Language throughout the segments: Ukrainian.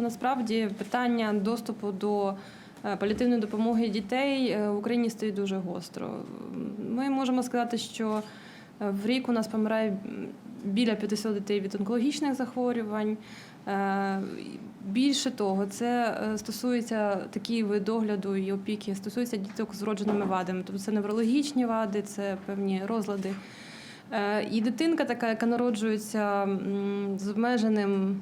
Насправді питання доступу до е, паліативної допомоги дітей е, в Україні стоїть дуже гостро. Ми можемо сказати, що е, в рік у нас помирає біля 50 дітей від онкологічних захворювань. Більше того, це стосується такі вид догляду і опіки, стосується діток з вродженими вадами. Тобто це неврологічні вади, це певні розлади. І дитинка така, яка народжується з обмеженим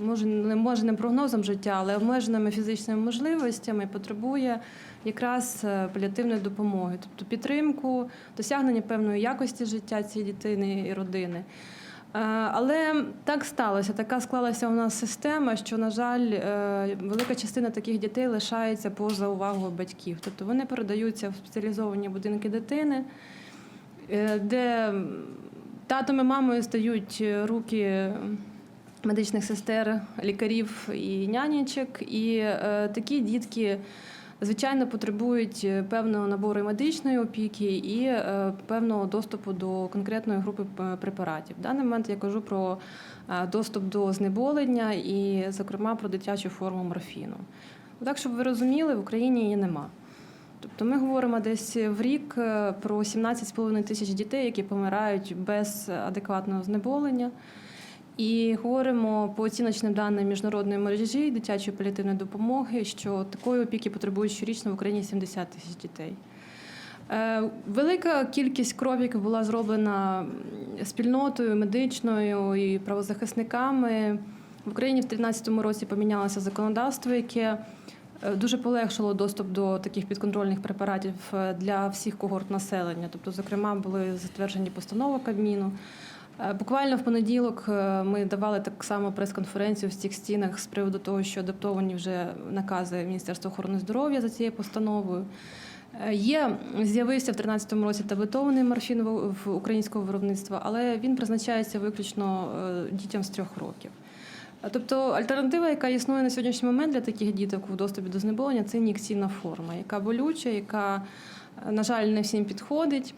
може не може не прогнозом життя, але обмеженими фізичними можливостями потребує якраз е, паліативної допомоги, тобто підтримку, досягнення певної якості життя цієї дитини і родини. Е, Але так сталося, така склалася у нас система, що, на жаль, е, велика частина таких дітей лишається поза увагою батьків. Тобто вони передаються в спеціалізовані будинки дитини, де татом і мамою стають руки медичних сестер, лікарів і нянечок. І е, такі дітки, звичайно, потребують е, певного набору медичної опіки і е, певного доступу до конкретної групи е, препаратів. В даний момент я кажу про е, доступ до знеболення і, зокрема, про дитячу форму морфіну. Так, щоб ви розуміли, в Україні її нема. Тобто ми говоримо десь в рік про 17,5 тисяч дітей, які помирають без адекватного знеболення. І говоримо по оціночним даним міжнародної мережі дитячої паліативної допомоги, що такої опіки потребують щорічно в Україні 70 тисяч дітей. Е, Велика кількість кроків була зроблена спільнотою медичною і правозахисниками. В Україні в 2013 році помінялося законодавство, яке е, дуже полегшило доступ до таких підконтрольних препаратів е, для всіх когорт населення. Тобто, зокрема, були затверджені постанови Кабміну. Е, Буквально в понеділок е, ми давали так само прес-конференцію в цих стінах з приводу того, що адаптовані вже накази Міністерства охорони здоров'я за цією постановою. Е, Є з'явився в 2013 році таблетований морфін в в українського виробництва, але він призначається виключно дітям з трьох років. Тобто альтернатива, яка існує на сьогоднішній момент для таких діток у доступі до знеболення, це ін'єкційна форма, яка болюча, яка, на жаль, не всім підходить.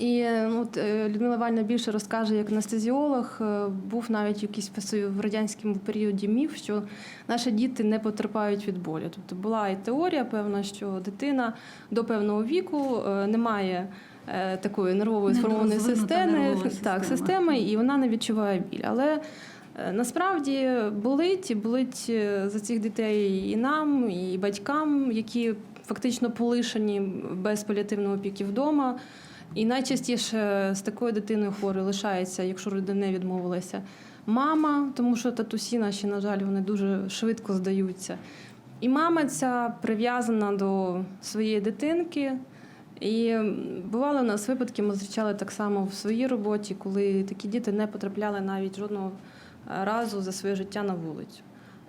І ну, от, е, Людмила Вальна більше розкаже, як анестезіолог. Е, Був навіть якийсь в радянському періоді міф, що наші діти не потерпають від болю. Тобто була і теорія певна, що дитина до певного віку е, не має такої нервової сформованої системи, так, системи, і вона не відчуває біль. Але насправді болить і болить за цих дітей і нам, і батькам, які фактично полишені без паліативної опіки вдома. І найчастіше з такою дитиною хворою лишається, якщо родина відмовилася, мама, тому що татусі наші, на жаль, вони дуже швидко здаються. І мама ця прив'язана до своєї дитинки. І бували у нас випадки, ми зустрічали так само в своїй роботі, коли такі діти не потрапляли навіть жодного е, разу за своє життя на вулицю.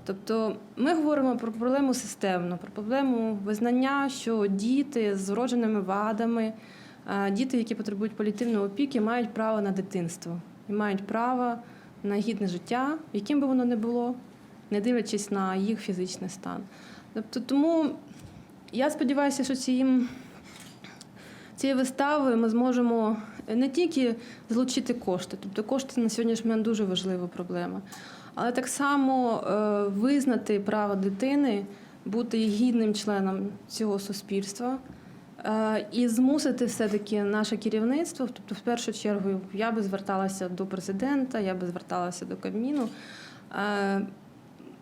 Тобто ми говоримо про проблему системно, про проблему визнання, що діти з вродженими вадами, діти, які потребують політивної опіки, мають право на дитинство і мають право на гідне життя, яким би воно не було, не дивлячись на їх фізичний стан. Тобто, тому я сподіваюся, що цим цією виставою ми зможемо не тільки злучити кошти, тобто кошти на сьогоднішній момент дуже важлива проблема, але так само е, визнати право дитини бути гідним членом цього суспільства. Е, І змусити все-таки наше керівництво, тобто, в першу чергу, я би зверталася до президента, я би зверталася до Кабміну, е,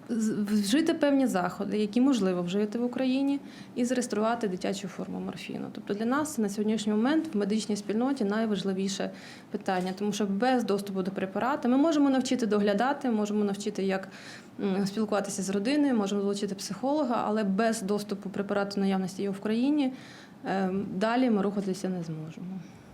вжити певні заходи, які можливо вжити в Україні, і зареєструвати дитячу форму морфіну. Тобто для нас на сьогоднішній момент в медичній спільноті найважливіше питання, тому що без доступу до препарату ми можемо навчити доглядати, можемо навчити, як спілкуватися з родиною, можемо залучити психолога, але без доступу препарату наявності його в країні далі ми рухатися не зможемо.